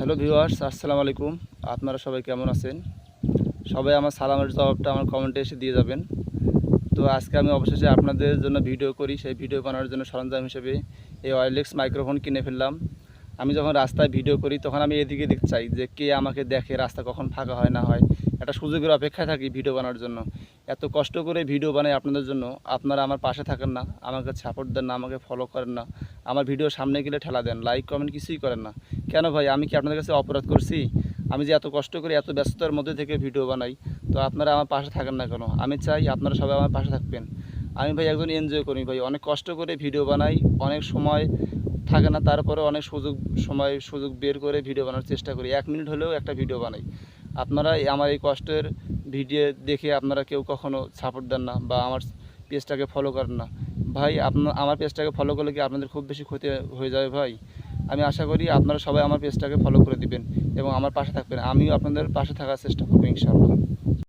Hello viewers, আসসালামু আলাইকুম। আপনারা সবাই কেমন আছেন? সবাই আমার সালামের জবাবটা আমার কমেন্টে এসে দিয়ে যাবেন। তো আজকে আমি অবশেষে আপনাদের জন্য ভিডিও করি। সেই ভিডিও বানানোর জন্য সরঞ্জাম হিসেবে এই ওয়ারলেক্স মাইক্রোফোন কিনে ফেললাম। আমি যখন রাস্তায় ভিডিও করি, তখন আমি এদিকে দেখতে চাই যে কে আমাকে দেখে রাস্তা কখন ফাঁকা হয়, না হয়। একটা সুযোগের অপেক্ষায় থাকি ভিডিও বানানোর জন্য। এত কষ্ট করে ভিডিও বানাই আপনাদের জন্য। আপনারা আমার পাশে থাকেন না, আমাকে সাপোর্ট দেন না, আমাকে ফলো করেন না। আমার ভিডিও সামনে গেলে ঠেলা দেন লাইক কমেন্ট কিছুই করেন না। কেন ভাই, আমি কি আপনাদের কাছে অপরাধ করছি? আমি যে এত কষ্ট করে এত ব্যস্ততার মধ্যে থেকে ভিডিও বানাই, তো আপনারা আমার পাশে থাকেন না কেন? আমি চাই আপনারা সবাই আমার পাশে থাকবেন। আমি ভাই একজন এনজয় করি ভাই। অনেক কষ্ট করে ভিডিও বানাই, অনেক সময় থাকে না তারপরে অনেক সুযোগ, সময়, সুযোগ বের করে ভিডিও বানানোর চেষ্টা করি। এক মিনিট হলেও একটা ভিডিও বানাই। আপনারা আমার এই কষ্টের ভিডিও দেখে আপনারা কেউ কখনো সাপোর্ট দেন না বা আমার পেজটাকে ফলো করেন না। ভাই আপনার আমার পেজটাকে ফলো করলে কি আপনাদের খুব বেশি ক্ষতি হয়ে যাবে ভাই? আমি আশা করি আপনারা সবাই আমার পেজটাকে ফলো করে দিবেন এবং আমার পাশে থাকবেন। আমিও আপনাদের পাশে থাকার চেষ্টা করব ইনশাআল্লাহ।